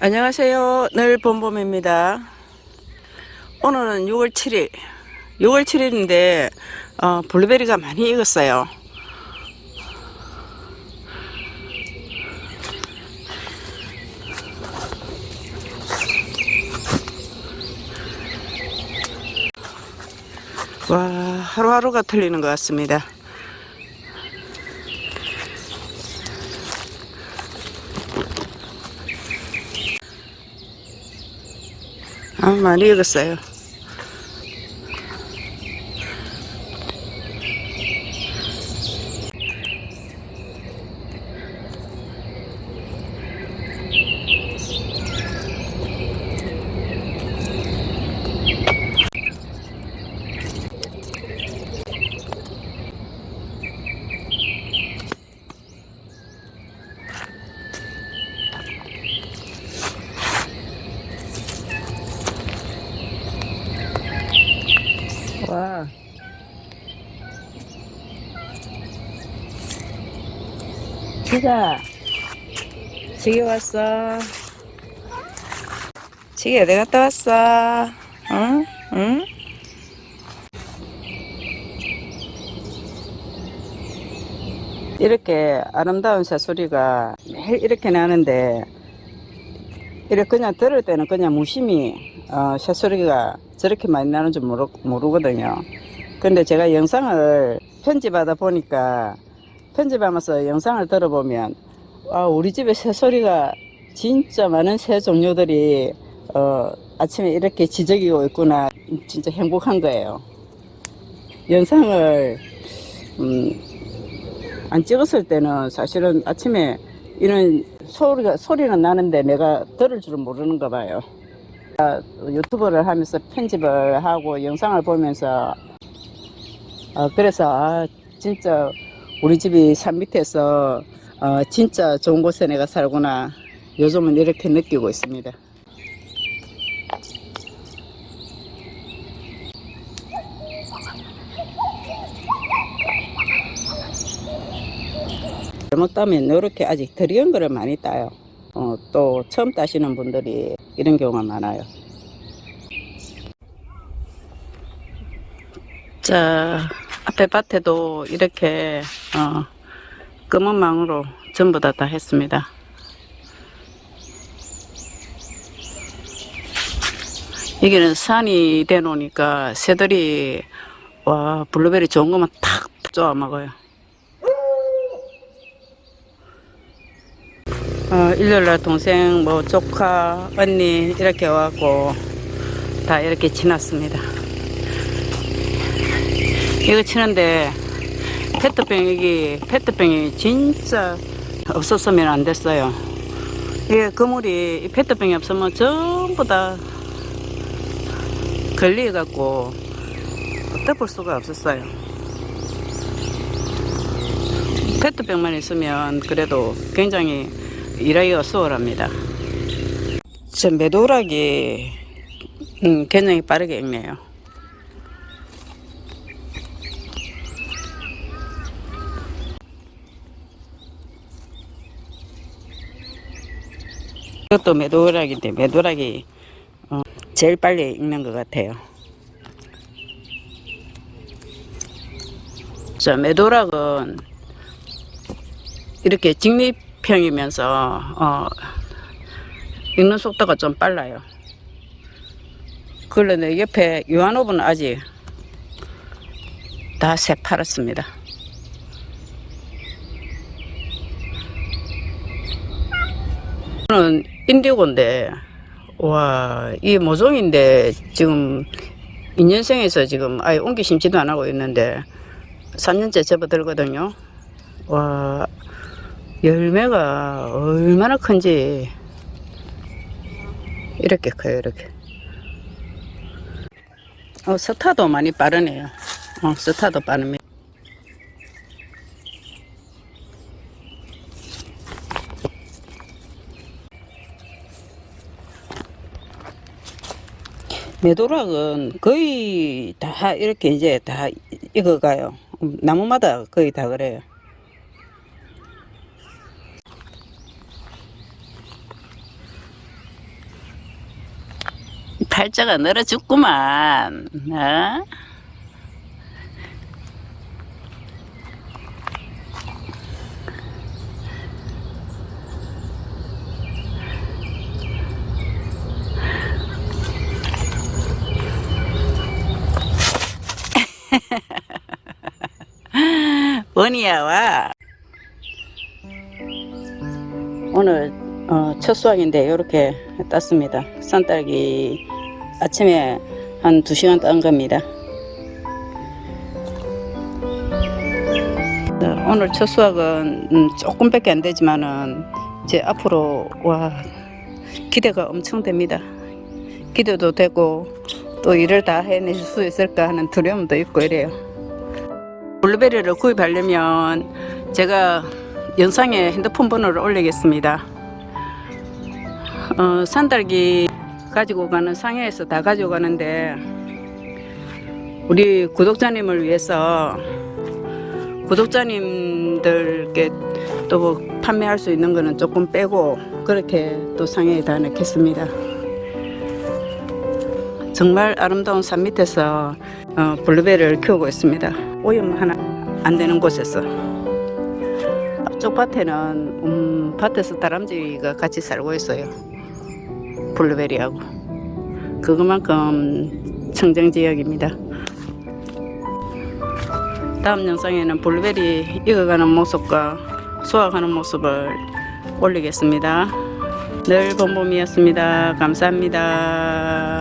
안녕하세요. 늘 봄봄입니다. 오늘은 6월 7일. 6월 7일인데, 어, 블루베리가 많이 익었어요. 와, 하루하루가 틀리는 것 같습니다. 아, 많이 익 와. 지가 지게 왔어. 지게 어디 갔다 왔어? 응? 응? 이렇게 아름다운 새소리가 매일 이렇게 나는데 이렇게 그냥 들을 때는 그냥 무심히 어, 새소리가 저렇게 많이 나는 줄 모르, 모르거든요. 근데 제가 영상을 편집하다 보니까 편집하면서 영상을 들어보면 아, 우리 집에 새소리가 진짜 많은 새 종류들이 어, 아침에 이렇게 지저귀고 있구나 진짜 행복한 거예요. 영상을 음, 안 찍었을 때는 사실은 아침에 이런 소리가 소리는 나는데 내가 들을 줄은 모르는가 봐요. 아, 유튜브를 하면서 편집을 하고 영상을 보면서 어, 그래서 아, 진짜 우리 집이 산 밑에서 어, 진짜 좋은 곳에 내가 살구나 요즘은 이렇게 느끼고 있습니다. 잘못 따면 이렇게 아직 드리운 거를 많이 따요. 어, 또 처음 따시는 분들이 이런 경우가 많아요. 자, 앞에 밭에도 이렇게 어, 검은 망으로 전부 다 다 했습니다. 여기는 산이 돼 놓으니까 새들이 와 블루베리 좋은 것만 탁 쪼아 먹어요. 어, 일요일날 동생, 뭐, 조카, 언니, 이렇게 와갖고, 다 이렇게 지났습니다. 이거 치는데, 페트병, 여기, 페트병이 진짜 없었으면 안 됐어요. 이게 그물이, 이 페트병이 없으면 전부 다 걸려갖고, 덮을 수가 없었어요. 페트병만 있으면 그래도 굉장히 일하기가 수월합니다. 저 매도락이 음, 굉장히 빠르게 읽네요. 이것도 매도락인데 매도락이 어, 제일 빨리 읽는 것 같아요. 자 매도락은 이렇게 직립 형이면서 어, 읽는 속도가 좀 빨라요. 그런데 옆에 유한호분은 아직 다 새파랗습니다. 저는 인디고인데 와 이 모종인데 지금 2년생에서 지금 아예 옮기 심지도 안 하고 있는데 3년째 접어들거든요. 와 열매가 얼마나 큰지. 이렇게 커요 이렇게. 어, 스타도 많이 빠르네요. 어, 스타도 빠릅니다. 메도락은 거의 다 이렇게 이제 다 익어가요. 음, 나무마다 거의 다 그래요 팔자가 늘어 죽구만. 어? 원이야 와. 오늘 어, 첫 수확인데 이렇게 땄습니다. 산딸기 아침에 한 2시간 딴 겁니다. 어, 오늘 첫 수확은 음, 조금밖에 안 되지만은 이제 앞으로 와 기대가 엄청 됩니다. 기대도 되고 또 일을 다 해낼 수 있을까 하는 두려움도 있고 이래요. 블루베리를 구입하려면 제가 영상에 핸드폰 번호를 올리겠습니다. 어, 산딸기 가지고 가는 상해에서 다 가지고 가는데 우리 구독자님을 위해서 구독자님들께 또 뭐 판매할 수 있는 거는 조금 빼고 그렇게 또 상해에 다 넣겠습니다. 정말 아름다운 산 밑에서 어, 블루베리를 키우고 있습니다. 오염 하나 안 되는 곳에서. 앞쪽 밭에는 음, 밭에서 다람쥐가 같이 살고 있어요. 블루베리하고. 그것만큼 청정 지역입니다. 다음 영상에는 블루베리 익어가는 모습과 수확하는 모습을 올리겠습니다. 늘 본봄이었습니다. 감사합니다.